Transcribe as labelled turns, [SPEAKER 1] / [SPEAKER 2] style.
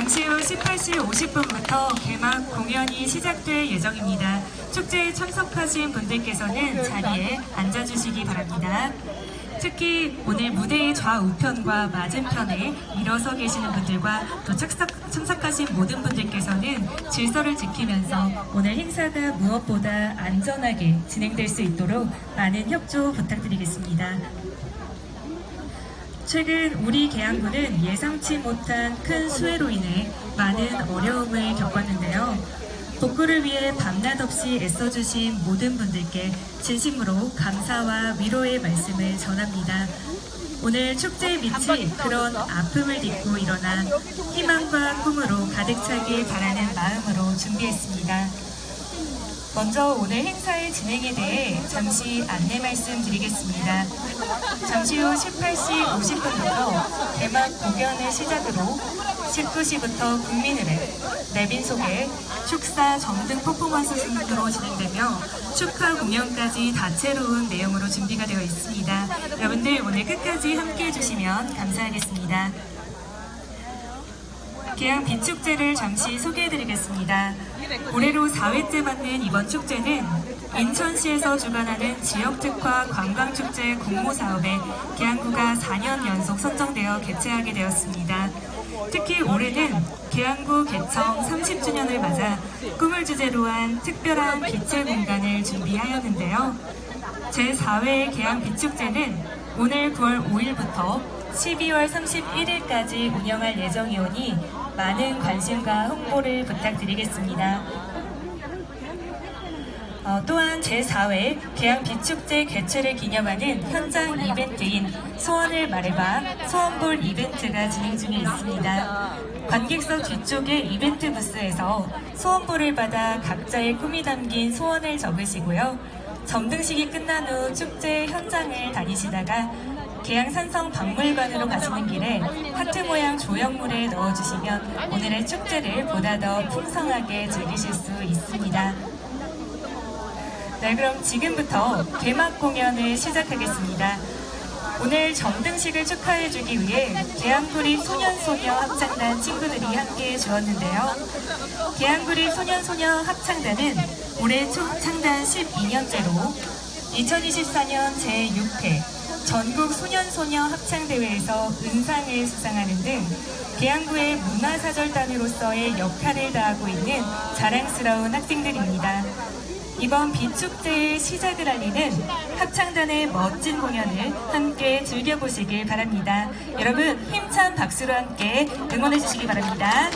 [SPEAKER 1] 잠시 후 18시 50분부터 개막 공연이 시작될 예정입니다. 축제에 참석하신 분들께서는 자리에 앉아주시기 바랍니다. 특히 오늘 무대의 좌우편과 맞은편에 일어서 계시는 분들과 또 착석, 참석하신 모든 분들께서는 질서를 지키면서 오늘 행사가 무엇보다 안전하게 진행될 수 있도록 많은 협조 부탁드리겠습니다. 최근 우리 계양구는 예상치 못한 큰 수해로 인해 많은 어려움을 겪었는데요. 복구를 위해 밤낮 없이 애써주신 모든 분들께 진심으로 감사와 위로의 말씀을 전합니다. 오늘 축제의 빛이 그런 아픔을 딛고 일어나 희망과 꿈으로 가득 차길 바라는 마음으로 준비했습니다. 먼저 오늘 행사의 진행에 대해 잠시 안내 말씀드리겠습니다. 잠시 후 18시 50분부터 개막 공연을 시작으로 19시부터 국민의례, 내빈 소개, 축사 정등 퍼포먼스 순으로 진행되며 축하 공연까지 다채로운 내용으로 준비가 되어 있습니다. 여러분들 오늘 끝까지 함께 해 주시면 감사하겠습니다. 계양 비축제를 잠시 소개해드리겠습니다. 올해로 4회째 맞는 이번 축제는 인천시에서 주관하는 지역특화 관광축제 공모사업에 계양구가 4년 연속 선정되어 개최하게 되었습니다. 특히 올해는 계양구 개청 30주년을 맞아 꿈을 주제로 한 특별한 빛의 공간을 준비하였는데요. 제4회 계양 비축제는 오늘 9월 5일부터 12월 31일까지 운영할 예정이오니 많은 관심과 홍보를 부탁드리겠습니다. 어, 또한 제4회 계양 비축제 개최를 기념하는 현장 이벤트인 소원을 말해봐 소원볼 이벤트가 진행 중에 있습니다. 관객석 뒤쪽의 이벤트 부스에서 소원볼을 받아 각자의 꿈이 담긴 소원을 적으시고요. 점등식이 끝난 후 축제 현장을 다니시다가 계양산성 박물관으로 가시는 길에 하트 모양 조형물에 넣어주시면 오늘의 축제를 보다 더 풍성하게 즐기실 수 있습니다. 네, 그럼 지금부터 개막 공연을 시작하겠습니다. 오늘 점등식을 축하해주기 위해 계양구리 소년소녀 합창단 친구들이 함께 주었는데요. 계양구리 소년소녀 합창단은 올해 총 창단 12년째로 2024년 제6회 전국 소년소녀 합창대회에서 은상을 수상하는 등 계양구의 문화사절단으로서의 역할을 다하고 있는 자랑스러운 학생들입니다. 이번 비축제의 시작을 알리는 합창단의 멋진 공연을 함께 즐겨보시길 바랍니다. 여러분 힘찬 박수로 함께 응원해 주시기 바랍니다.